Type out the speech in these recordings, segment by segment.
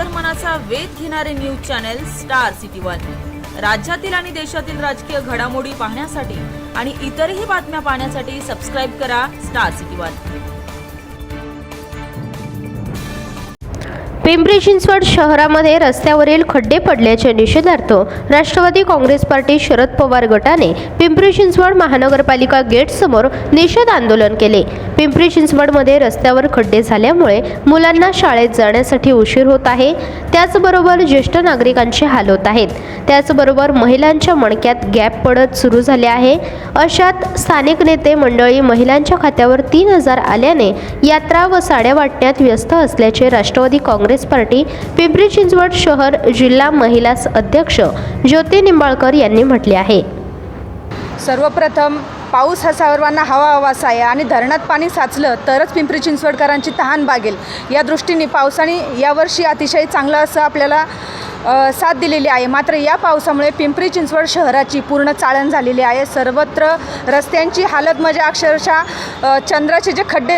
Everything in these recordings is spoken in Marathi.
अंतर्मनाचा वेध घेणारे news channel star city one. राज्यातील आणि देशातील राजकीय घडामोडी पाहण्यासाठी आणि इतरही बातम्या पाहण्यासाठी सबस्क्राईब करा star city one. Pimpri Chinchwad शहरामध्ये रस्त्यावरील खड्डे पडल्याच्या निषेधार्थ राष्ट्रवादी काँग्रेस पार्टी शरद पवार गटाने पिंपरी चिंचवड महानगरपालिका गेटसमोर निषेध आंदोलन केले. पिंपरी चिंचवडमध्ये रस्त्यावर खड्डे झाल्यामुळे मुलांना शाळेत जाण्यासाठी उशीर होत आहे. त्याचबरोबर ज्येष्ठ नागरिकांचे हाल होत आहेत. त्याचबरोबर महिलांच्या मणक्यात गॅप पडत सुरू झाले आहे. अशात स्थानिक नेते मंडळी महिलांच्या खात्यावर तीन हजार आल्याने यात्रा व साड्या वाटण्यात व्यस्त असल्याचे राष्ट्रवादी काँग्रेस पार्टी पिंपरी चिंचवड शहर जिल्हा महिला अध्यक्ष ज्योती निंबाळकर यांनी म्हटले आहे. सर्वप्रथम पाऊस हा सर्वांना हवा हवासा आहे आणि धरणात पाणी साचलं तरच पिंपरी चिंचवडकरांची तहान बागेल. या दृष्टीने पावसाने यावर्षी अतिशय चांगलं असं आपल्याला साथ दिलेली आहे. मात्र या पावसामुळे पिंपरी चिंचवड शहराची पूर्ण चाळण झालेली आहे. सर्वत्र रस्त्यांची हालत म्हणजे अक्षरशः चंद्राचे जे खड्डे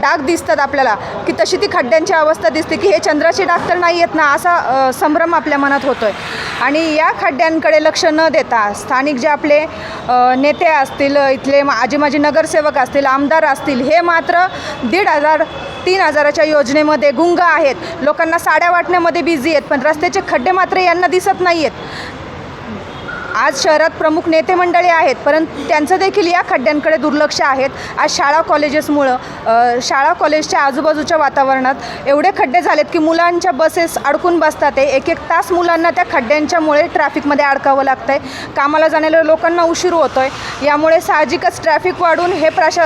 डाग दिसतात आपल्याला की तशी ती खड्ड्यांची अवस्था दिसते की हे चंद्राचे डाग तर नाही येत ना असा संभ्रम आपल्या मनात होतो आहे आणि या खड्ड्यांकडे लक्ष न देता स्थानिक जे आपले नेते असतील इथले आजी माजी नगरसेवक असतील आमदार असतील हे मात्र दीड हजार तीन हजाराच्या योजनेमध्ये गुंग आहेत. लोकांना साड्या वाटण्यामध्ये बिझी आहेत पण रस्त्याचे खड्डे मात्र यांना दिसत नाही आहेत आज शहरात प्रमुख नेते मंडळी आहेत परंतु त्यांचं देखील या खड्ड्यांकडे दुर्लक्ष आहेत आज शाळा कॉलेजेसमुळं शाळा कॉलेजच्या आजूबाजूच्या वातावरणात एवढे खड्डे झालेत की मुलांच्या बसेस अडकून बसतात आहे. एक एक तास मुलांना त्या खड्ड्यांच्यामुळे ट्रॅफिकमध्ये अडकावं लागतं आहे कामाला जाणाऱ्या लोकांना उशीर होतो आहे यामुळे साहजिकच ट्रॅफिक वाढून हे प्रशा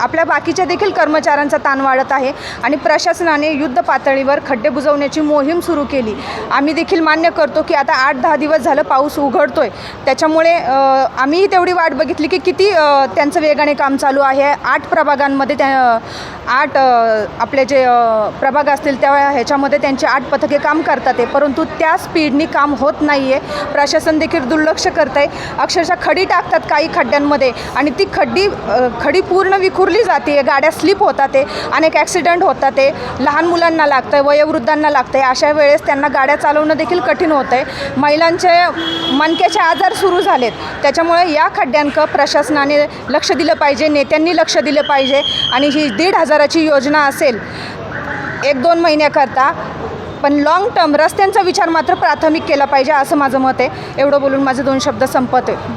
आपल्या बाकीच्या देखील कर्मचाऱ्यांचा ताण वाढत आहे आणि प्रशासनाने युद्ध पातळीवर खड्डे बुजवण्याची मोहीम सुरू केली. आम्ही देखील मान्य करतो की आता आठ दहा दिवस झालं पाऊस उघडतोय. त्याच्यामुळे आम्हीही तेवढी वाट बघितली की किती त्यांचं वेगाने काम चालू आहे. आठ प्रभागांमध्ये त्या आठ आपले जे प्रभाग असतील त्या ह्याच्यामध्ये त्यांची आठ पथके काम करतात आहे परंतु त्या स्पीडनी काम होत नाही आहे प्रशासन देखील दुर्लक्ष करत आहे अक्षरशः खडी टाकतात काही खड्डे खड्ड्यांमध्ये आणि ती खड्डी खडी पूर्ण विखुरली जाते गाड्या स्लिप होतात आहे अनेक ॲक्सिडेंट होतात आहे लहान मुलांना लागतं आहे वयोवृद्धांना लागतं आहे अशा वेळेस त्यांना गाड्या चालवणं देखील कठीण होतं आहे महिलांचे मनक्याचे आजार सुरू झालेत. त्याच्यामुळे या खड्ड्यांक प्रशासनाने लक्ष दिलं पाहिजे नेत्यांनी लक्ष दिलं पाहिजे. आणि ही दीड हजाराची योजना असेल एक दोन महिन्याकरता. पण लाँग टर्म रस्त्यांचा विचार मात्र प्राथमिक केला पाहिजे असं माझं मत आहे. एवढं बोलून माझे दोन शब्द संपत आहे.